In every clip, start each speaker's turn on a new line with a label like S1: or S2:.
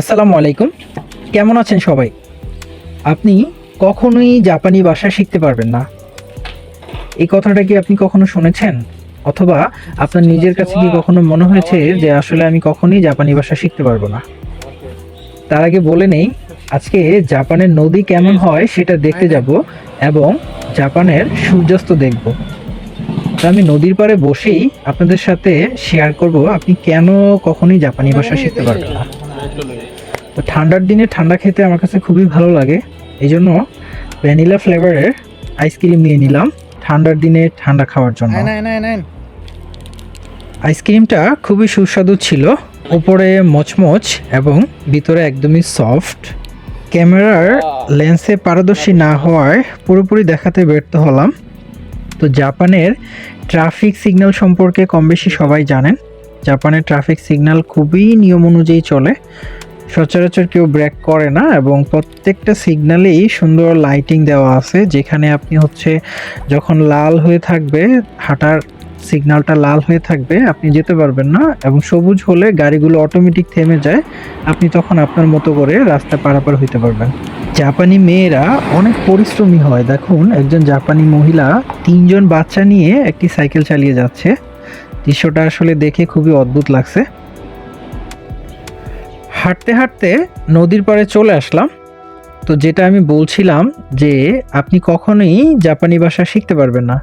S1: আসসালামু আলাইকুম। কেমন আছেন সবাই? আপনি কখনোই জাপানি ভাষা শিখতে পারবেন না। এই কথাটা কি আপনি কখনো শুনেছেন? অথবা আপনার নিজের কাছে কি কখনো মনে হয়েছে যে আসলে আমি কখনোই জাপানি ভাষা শিখতে পারব না? তার আগে বলে নেই আজকে জাপানের নদী কেমন হয় সেটা দেখতে যাব এবং জাপানের সূর্যাস্ত দেখব। তো আমি নদীর পাড়ে বসেই আপনাদের সাথে শেয়ার করব আপনি কেন কখনোই জাপানি ভাষা শিখতে পারবেন না। তো ঠান্ডার দিনে ঠান্ডা খেতে আমার কাছে খুবই ভালো লাগে। এই জন্য ভ্যানিলা ফ্লেভারের আইসক্রিম নিয়ে নিলাম ঠান্ডার দিনে ঠান্ডা খাওয়ার জন্য। আইসক্রিমটা খুবই সুস্বাদু ছিল। উপরে মচমচ এবং ভিতরে একদমই সফট ক্যামেরার লেন্সে পারদর্শী না হওয়ায় পুরোপুরি দেখাতে ব্যর্থ হলাম। তো জাপানের ট্রাফিক সিগন্যাল সম্পর্কে কম বেশি সবাই জানেন। জাপানের ট্রাফিক সিগন্যাল খুবই নিয়ম অনুযায়ী চলে। সচরাচর কেউ ব্রেক করে না এবং প্রত্যেকটা সিগন্যালেই সুন্দর লাইটিং দেওয়া আছে, যেখানে আপনি হচ্ছে যখন লাল হয়ে থাকবে, হাঁটার সিগন্যালটা লাল হয়ে থাকবে, আপনি যেতে পারবেন না এবং সবুজ হলে গাড়িগুলো অটোমেটিক থেমে যায়, আপনি তখন আপনার মতো করে রাস্তা পারাপার হইতে পারবেন। জাপানি মেয়েরা অনেক পরিশ্রমী হয়। দেখুন, একজন জাপানি মহিলা তিনজন বাচ্চা নিয়ে একটি সাইকেল চালিয়ে যাচ্ছে। দৃশ্যটা আসলে দেখে খুবই অদ্ভুত লাগছে। হাঁটতে হাঁটতে নদীর পাড়ে চলে আসলাম। তো যেটা আমি বলছিলাম যে, আপনি কখনোই জাপানি ভাষা শিখতে পারবেন না।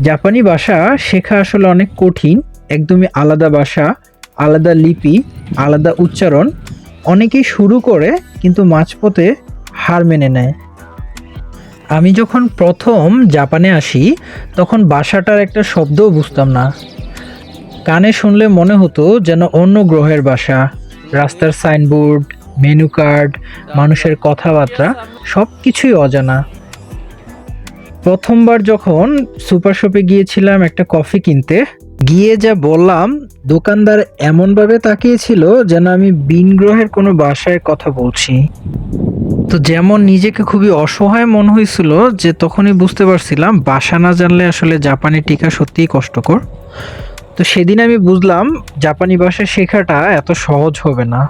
S1: জাপানি ভাষা শেখা আসলে অনেক কঠিন, একদমই আলাদা ভাষা, আলাদা লিপি, আলাদা উচ্চারণ, অনেকেই শুরু করে কিন্তু মাঝপথে হার মেনে নেয়। আমি যখন প্রথম জাপানে আসি, তখন বাসাটার একটা শব্দও বুঝতাম না। কানে শুনলে মনে হতো যেন অন্য গ্রহের বাসা রাস্তার সাইনবোর্ড, মেনু কার্ড, মানুষের কথাবার্তা সব কিছুই অজানা। প্রথমবার যখন সুপার শপে গিয়েছিলাম একটা কফি কিনতে, গিয়ে যা বললাম, দোকানদার এমনভাবে তাকিয়েছিল যেন আমি বিন গ্রহের কোনো বাসায় কথা বলছি। তো যেমন নিজেকে খুবই অসহায় মনে হয়েছিল যে তখনই বুঝতে পারছিলাম, বাসা না জানলে আসলে জাপানি টিকা সত্যিই কষ্টকর। তো সেদিন আমি বুঝলাম, জাপানি ভাষা শেখাটা এত সহজ হবে না।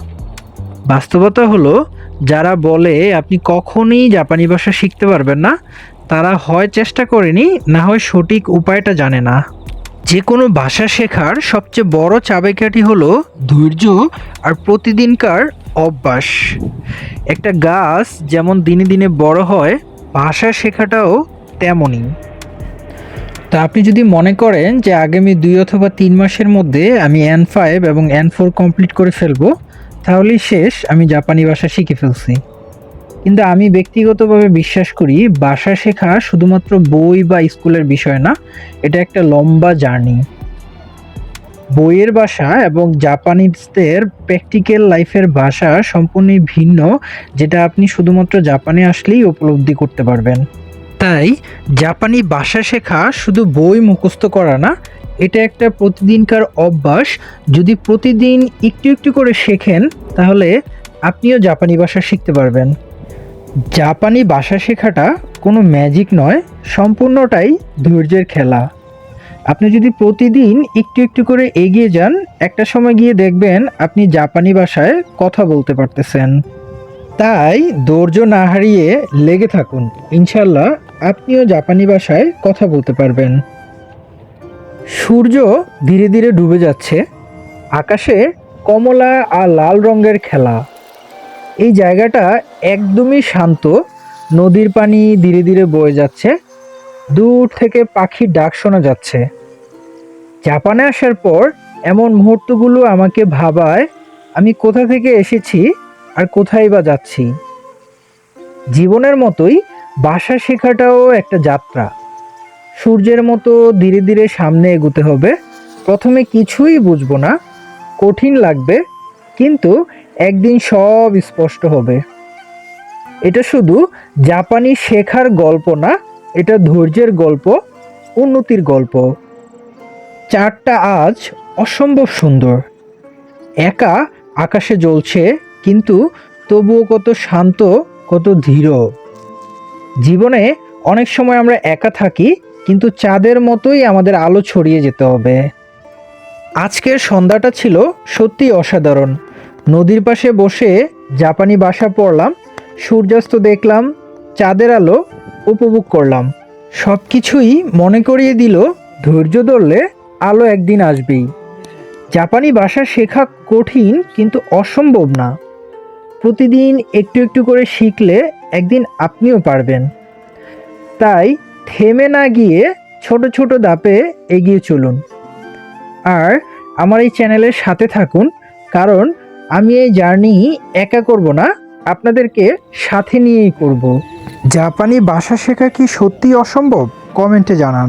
S1: বাস্তবতা হলো, যারা বলে, আপনি কখনই জাপানি ভাষা শিখতে পারবেন না তারা হয় চেষ্টা করেনি, না হয় সঠিক উপায়টা জানে না। যে কোনো ভাষা শেখার সবচেয়ে বড় চাবিকাঠি হলো ধৈর্য আর প্রতিদিনকার অভ্যাস। একটা গাছ যেমন দিনে দিনে বড় হয়, ভাষা শেখাটাও তেমনই। তা আপনি যদি মনে করেন যে আগামী দুই অথবা তিন মাসের মধ্যে আমি এন ফাইভ এবং এন ফোর কমপ্লিট করে ফেলব, তাহলেই শেষ, আমি জাপানি ভাষা শিখে ফেলছি। কিন্তু আমি ব্যক্তিগতভাবে বিশ্বাস করি ভাষা শেখা শুধুমাত্র বই বা স্কুলের বিষয় না, এটা একটা লম্বা জার্নি। বইয়ের ভাষা এবং জাপানিজদের প্র্যাকটিক্যাল লাইফের ভাষা সম্পূর্ণই ভিন্ন, যেটা আপনি শুধুমাত্র জাপানে আসলেই উপলব্ধি করতে পারবেন। তাই জাপানি ভাষা শেখা শুধু বই মুখস্থ করা না, এটা একটা প্রতিদিনকার অভ্যাস। যদি প্রতিদিন একটু একটু করে শেখেন, তাহলে আপনিও জাপানি ভাষা শিখতে পারবেন। জাপানি ভাষা শেখাটা কোনো ম্যাজিক নয়, সম্পূর্ণটাই ধৈর্যের খেলা। আপনি যদি প্রতিদিন একটু একটু করে এগিয়ে যান, একটা সময় গিয়ে দেখবেন আপনি জাপানি ভাষায় কথা বলতে পারতেছেন। তাই ধৈর্য না হারিয়ে লেগে থাকুন। ইনশাল্লাহ আপনিও জাপানি ভাষায় কথা বলতে পারবেন। সূর্য ধীরে ধীরে ডুবে যাচ্ছে। আকাশে কমলা আর লাল রঙের খেলা। এই জায়গাটা একদমই শান্ত। নদীর পানি ধীরে ধীরে বয়ে যাচ্ছে। দূর থেকে পাখির ডাক শোনা যাচ্ছে। জাপানে আসার পর এমন মুহূর্তগুলো আমাকে ভাবায়, আমি কোথা থেকে এসেছি আর কোথায় বা যাচ্ছি। জীবনের মতোই বাসা শেখাটাও একটা যাত্রা। সূর্যের মতো ধীরে ধীরে সামনে এগোতে হবে। প্রথমে কিছুই বুঝব না। কঠিন লাগবে, কিন্তু একদিন সব স্পষ্ট হবে। এটা শুধু জাপানি শেখার গল্প না, এটা ধৈর্যের গল্প, উন্নতির গল্প। চারটা আজ অসম্ভব সুন্দর। একা আকাশে জ্বলছে, কিন্তু তবুও কত শান্ত, কত ধীর। জীবনে অনেক সময় আমরা একা থাকি, কিন্তু চাঁদের মতোই আমাদের আলো ছড়িয়ে যেতে হবে। আজকের সন্ধ্যাটা ছিল সত্যি অসাধারণ। নদীর পাশে বসে জাপানি বাসা পড়লাম, সূর্যাস্ত দেখলাম, চাঁদের আলো উপভোগ করলাম। সব কিছুই মনে করিয়ে দিল, ধৈর্য ধরলে আলো একদিন আসবেই। জাপানি ভাষা শেখা কঠিন কিন্তু অসম্ভব না। প্রতিদিন একটু একটু করে শিখলে একদিন আপনিও পারবেন। তাই থেমে না গিয়ে ছোট ছোট দাপে এগিয়ে চলুন। আর আমার এই চ্যানেলের সাথে থাকুন, কারণ আমি এই জার্নি একা করব না, আপনাদেরকে সাথে নিয়েই করব। জাপানি ভাষা শেখা কি সত্যি অসম্ভব? কমেন্টে জানান।